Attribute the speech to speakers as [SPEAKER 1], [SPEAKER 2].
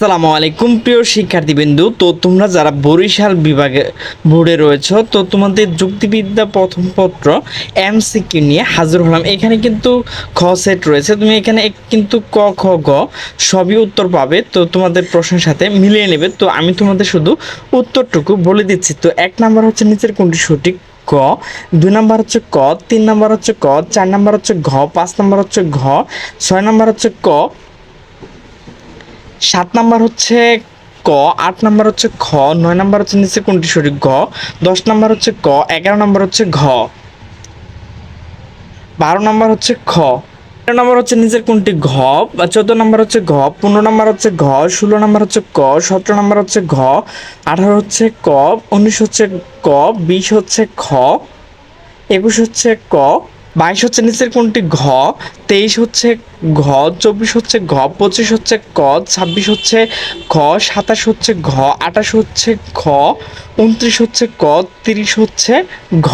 [SPEAKER 1] আসসালামু আলাইকুম, প্রিয় শিক্ষার্থীবৃন্দু। তো তোমরা যারা বরিশাল বিভাগে, বোর্ডে রয়েছো, তো তোমাদের যুক্তিবিদ্যা প্রথম পত্র, এমসিকিউ নিয়ে হাজির হলাম। এখানে কিন্তু খ সেট রয়েছে। তুমি এখানে কিন্তু ক, খ, গ সবই উত্তর পাবে। তো তোমাদের প্রশ্নের সাথে মিলিয়ে নেবে। তো আমি তোমাদের শুধু উত্তরটুকু বলে দিচ্ছি। তো এক নাম্বার হচ্ছে নিচের কোনটি সঠিক? ক। দুই নাম্বার হচ্ছে ক। তিন নাম্বার হচ্ছে ক। চার নাম্বার হচ্ছে ঘ। পাঁচ নাম্বার হচ্ছে ঘ। ছয় নাম্বার হচ্ছে ক। সাত নাম্বার হচ্ছে ক আট নাম্বার হচ্ছে খ নয় নাম্বার হচ্ছে নিচে কোনটি সঠিক ঘ দশ নাম্বার হচ্ছে ক এগারো নাম্বার হচ্ছে ঘ বারো নাম্বার হচ্ছে খ তেরো নাম্বার হচ্ছে নিচের কোনটি ঘ চোদ্দ নাম্বার হচ্ছে ঘ পনেরো নাম্বার হচ্ছে ঘ ষোলো নাম্বার হচ্ছে ক সতেরো নাম্বার হচ্ছে ঘ আঠারো হচ্ছে ক উনিশ হচ্ছে ক বিশ হচ্ছে খ একুশ হচ্ছে ক বাইশ হচ্ছে নিচের কোনটি? ঘ। তেইশ হচ্ছে ঘ। চব্বিশ হচ্ছে ঘ। পঁচিশ হচ্ছে ক। ছাব্বিশ হচ্ছে ঘ। সাতাশ হচ্ছে ঘ। আঠাশ হচ্ছে ঘ উনত্রিশ হচ্ছে ক। তিরিশ হচ্ছে ঘ।